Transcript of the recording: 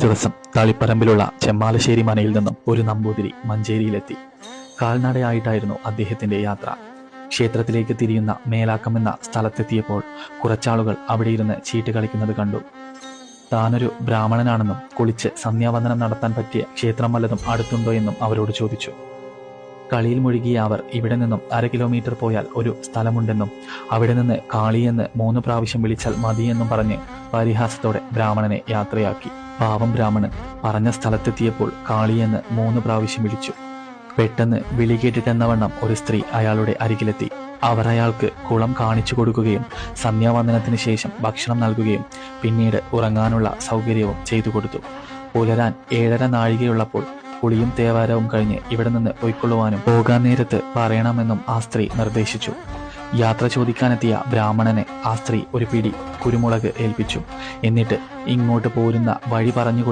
ദിവസം തളിപ്പറമ്പിലുള്ള ചെമ്മാലശ്ശേരി മനയിൽ നിന്നും ഒരു നമ്പൂതിരി മഞ്ചേരിയിലെത്തി. കാൽനടയായിട്ടായിരുന്നു അദ്ദേഹത്തിന്റെ യാത്ര. ക്ഷേത്രത്തിലേക്ക് തിരിയുന്ന മേലാക്കം എന്ന സ്ഥലത്തെത്തിയപ്പോൾ കുറച്ചാളുകൾ അവിടെ ഇരുന്ന് ചീട്ട് കളിക്കുന്നത് കണ്ടു. താനൊരു ബ്രാഹ്മണനാണെന്നും കുളിച്ച് സന്ധ്യാവന്ദനം നടത്താൻ പറ്റിയ ക്ഷേത്രം വല്ലതും അടുത്തുണ്ടോ എന്നും അവരോട് ചോദിച്ചു. കളിയിൽ മുഴുകിയ അവർ ഇവിടെ നിന്നും അര കിലോമീറ്റർ പോയാൽ ഒരു സ്ഥലമുണ്ടെന്നും അവിടെ നിന്ന് കാളിയെന്ന് മൂന്ന് പ്രാവശ്യം വിളിച്ചാൽ മതിയെന്നും പറഞ്ഞ് പരിഹാസത്തോടെ ബ്രാഹ്മണനെ യാത്രയാക്കി. പാവം ബ്രാഹ്മണൻ പറഞ്ഞ സ്ഥലത്തെത്തിയപ്പോൾ കാളിയെന്ന് മൂന്ന് പ്രാവശ്യം വിളിച്ചു. പെട്ടെന്ന് വിളി കേട്ടിട്ടെന്നവണ്ണം ഒരു സ്ത്രീ അയാളുടെ അരികിലെത്തി. അവർ അയാൾക്ക് കുളം കാണിച്ചു കൊടുക്കുകയും സന്ധ്യാവന്ദനത്തിന് ശേഷം ഭക്ഷണം നൽകുകയും പിന്നീട് ഉറങ്ങാനുള്ള സൗകര്യവും ചെയ്തു കൊടുത്തു. പുലരാൻ ഏഴര നാഴികയുള്ളപ്പോൾ കുളിയും തേവാരവും കഴിഞ്ഞ് ഇവിടെ നിന്ന് പോയിക്കൊള്ളുവാനും പോകാൻ നേരത്ത് പറയണമെന്നും ആ സ്ത്രീ നിർദ്ദേശിച്ചു. യാത്ര ചോദിക്കാനെത്തിയ ബ്രാഹ്മണനെ ആ സ്ത്രീ ഒരു പിടി കുരുമുളക് ഏൽപ്പിച്ചു. എന്നിട്ട് ഇങ്ങോട്ട് പോരുന്ന വഴി പറഞ്ഞു